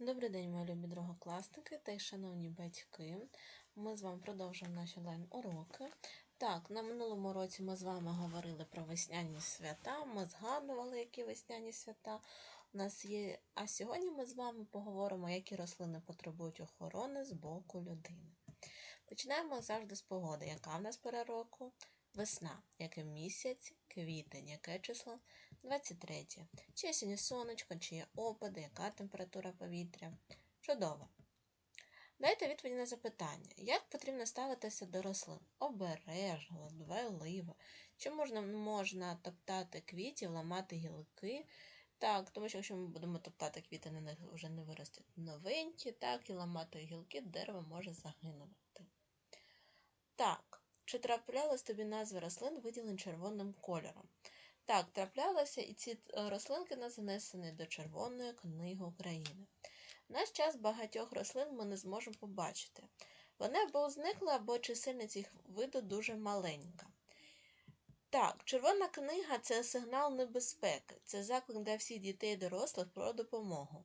Добрий день, мої любі другокласники та й шановні батьки. Ми з вами продовжуємо наші онлайн-уроки. Так, на минулому році ми з вами говорили про весняні свята, ми згадували, які весняні свята у нас є. А сьогодні ми з вами поговоримо, які рослини потребують охорони з боку людини. Починаємо завжди з погоди. Яка в нас пора року? Весна, який місяць, квітень, яке число? 23. Чи сьогодні сонечко, чи є опади, яка температура повітря? Чудово. Дайте відповідь на запитання, як потрібно ставитися до рослин? Обережно, дбайливо. Чи можна можна топтати квітів, ламати гілки? Так, тому що якщо ми будемо топтати квіти, на них вже не виростуть новенькі, так, і ламати гілки, дерево може загинути. Так, чи траплялись тобі назви рослин, виділені червоним кольором? Так, траплялося, і ці е, рослинки не занесені до Червоної книги України. В наш час багатьох рослин ми не зможемо побачити. Вони або зникли, або чисельність їх виду дуже маленька. Так, червона книга це сигнал небезпеки, це заклик для всіх дітей і дорослих про допомогу.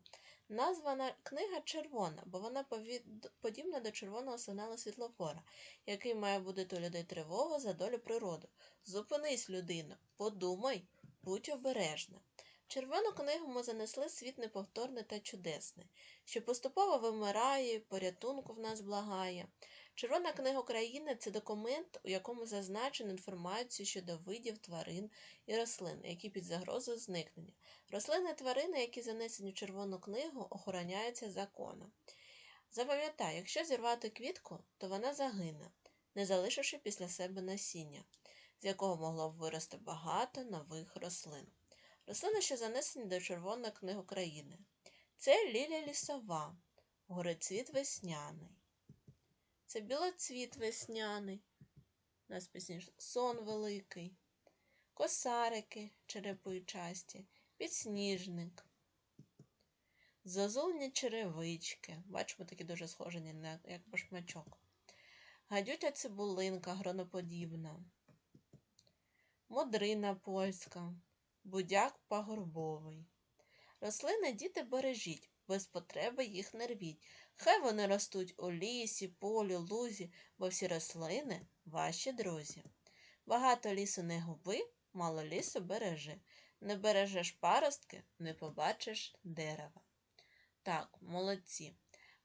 Названа книга червона, бо вона подібна до червоного сигналу світлофора, який має будити у людей тривогу за долю природи. Зупинись, людино, подумай, будь обережна. Червону книгу ми занесли світ неповторний та чудесний, що поступово вимирає, порятунку в нас благає. Червона книга України це документ, у якому зазначено інформацію щодо видів тварин і рослин, які під загрозою зникнення. Рослини і тварини, які занесені в червону книгу, охороняються законом. Запам'ятай, якщо зірвати квітку, то вона загине, не залишивши після себе насіння, з якого могло б вирости багато нових рослин. Рослини, що занесені до Червоної книги України. Це лілія лісова, горецвіт весняний. Це білоцвіт весняний, нас пізніше сон великий, косарики черепичасті, підсніжник, зазулні черевички. Бачимо, такі дуже схожі на як башмачок. Гадютя цибулинка гроноподібна, модрина польська, будяк пагорбовий. Рослини діти бережіть, без потреби їх не рвіть. Хай вони ростуть у лісі, полі, лузі, бо всі рослини ваші друзі. Багато лісу не губи, мало лісу бережи. Не бережеш паростки, не побачиш дерева. Так, молодці.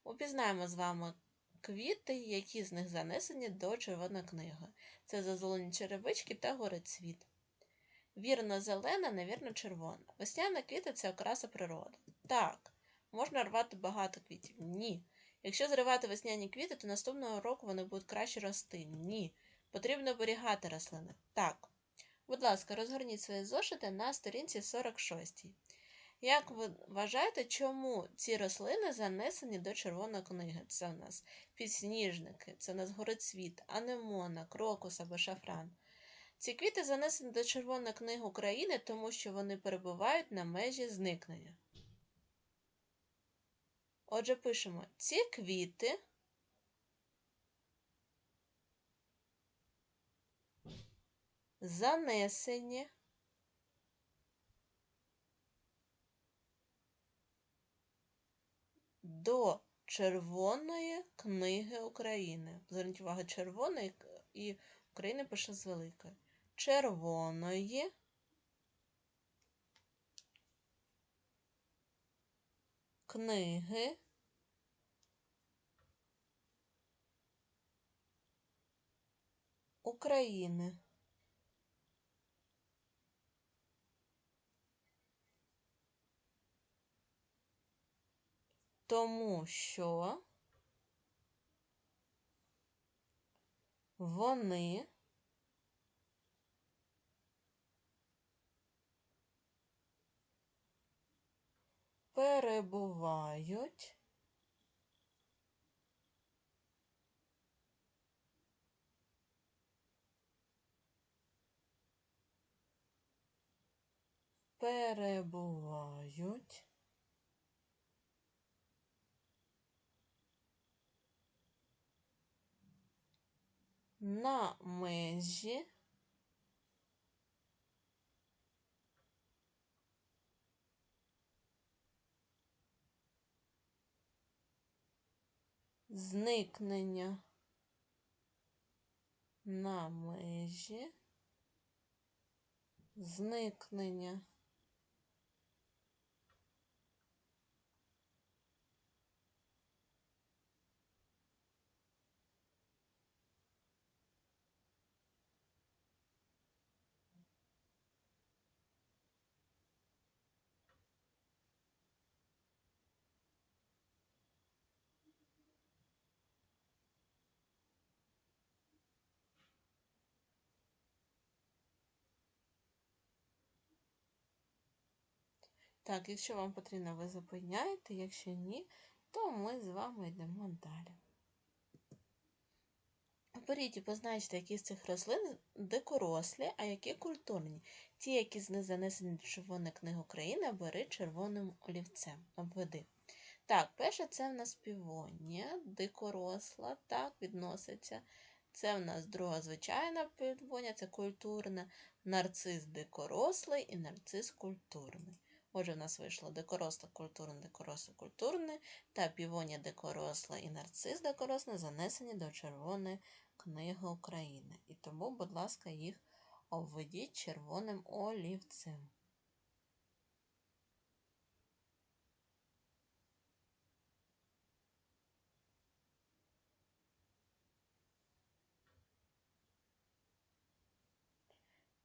Упізнаємо з вами квіти, які з них занесені до червоної книги. Це зазолені черевички та горецвіт. Вірно, зелена, невірно, червона. Весняна квіти це окраса природи. Так, можна рвати багато квітів? Ні. Якщо зривати весняні квіти, то наступного року вони будуть краще рости. Ні. Потрібно оберігати рослини. Так. Будь ласка, розгорніть свої зошити на сторінці 46. Як ви вважаєте, чому ці рослини занесені до червоної книги? Це у нас підсніжники, це у нас горецвіт, анемона, крокус або шафран. Ці квіти занесені до Червоної книги України, тому що вони перебувають на межі зникнення. Отже, пишемо ці квіти занесені до Червоної книги України. Зверніть увагу, червоної і України пише з великої. Червоної книги України. Тому що вони перебувають. Перебувають. На межі зникнення на межі, зникнення. Так, якщо вам потрібно, ви зупиняєте, якщо ні, то ми з вами йдемо далі. Беріть і позначте, які з цих рослин дикорослі, а які культурні. Ті, які з них занесені до Червоної книги України, бери червоним олівцем. Обведи. Так, перше це в нас півонія, дикоросла, так, відноситься. Це в нас друга звичайна півонія, це культурна, нарцис дикорослий і нарцис культурний. Отже, в нас вийшло дикоросла культурне, дикоросле культурне та півонія дикоросла і нарцис дикоросла занесені до Червоної книги України. І тому, будь ласка, їх обведіть червоним олівцем.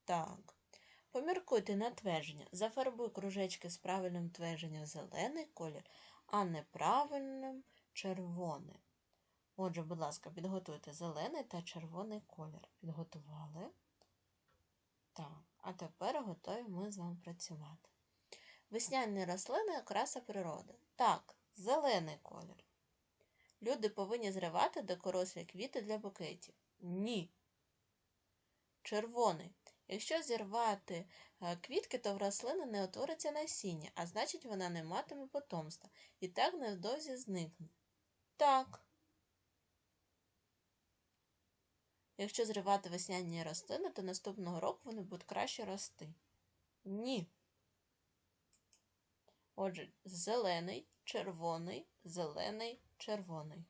Так. Поміркуйте на твердження. Зафарбуй кружечки з правильним твердженням зелений колір, а неправильним червоний. Отже, будь ласка, підготуйте зелений та червоний колір. Підготували. Так, а тепер готові ми з вами працювати. Весняні рослини окраса природи. Так, зелений колір. Люди повинні зривати дикорослі квіти для букетів. Ні. Червоний. Якщо зірвати е, квітки, то в рослини не утвориться насіння, а значить, вона не матиме потомства і так невдовзі зникне. Так. Якщо зривати весняні рослини, то наступного року вони будуть краще рости. Ні. Отже, зелений, червоний, зелений, червоний.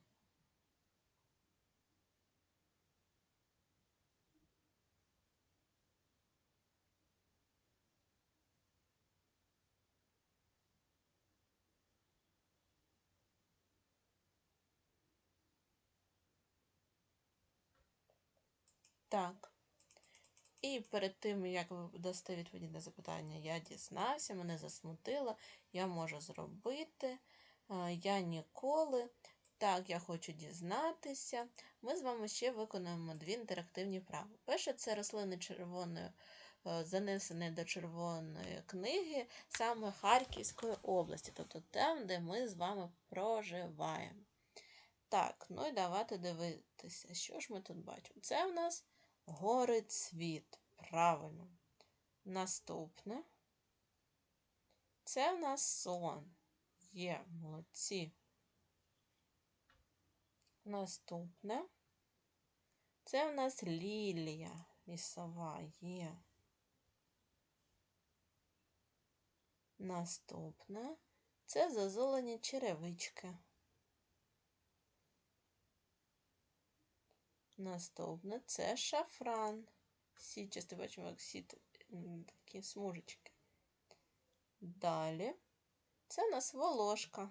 Так. І перед тим, як ви дасте відповіді на запитання, я дізнався, мене засмутило, я можу зробити, я ніколи. Так, я хочу дізнатися. Ми з вами ще виконуємо дві інтерактивні вправи. Перше це рослини червоної, е, занесені до червоної книги саме Харківської області, тобто там, де ми з вами проживаємо. Так, ну і давайте дивитися, що ж ми тут бачимо. Це в нас Гори цвіт. Правильно. Наступне. Це в нас сон. Є, молодці. Наступне. Це в нас лілія лісова є. Наступне. Це зазолені черевички. Наступне це шафран. Всі часто бачимо, як всі такі смужечки. Далі це у нас волошка.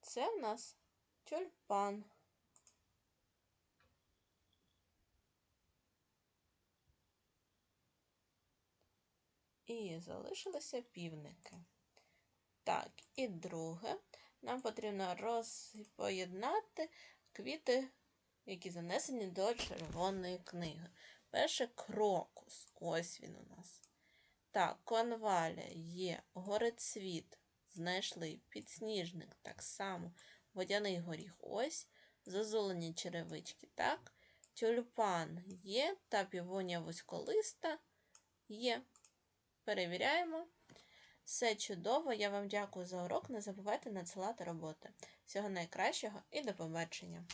Це в нас тюльпан. І залишилися півники. Так, і друге, нам потрібно розпоєднати квіти, які занесені до червоної книги. Перше крокус. Ось він у нас. Так, конваля є, горецвіт. Знайшли підсніжник, так само, водяний горіх. Ось, зазолені черевички, так, тюльпан є, та півонія вузьколиста є. Перевіряємо. Все чудово, я вам дякую за урок. Не забувайте надсилати роботи. Всього найкращого і до побачення!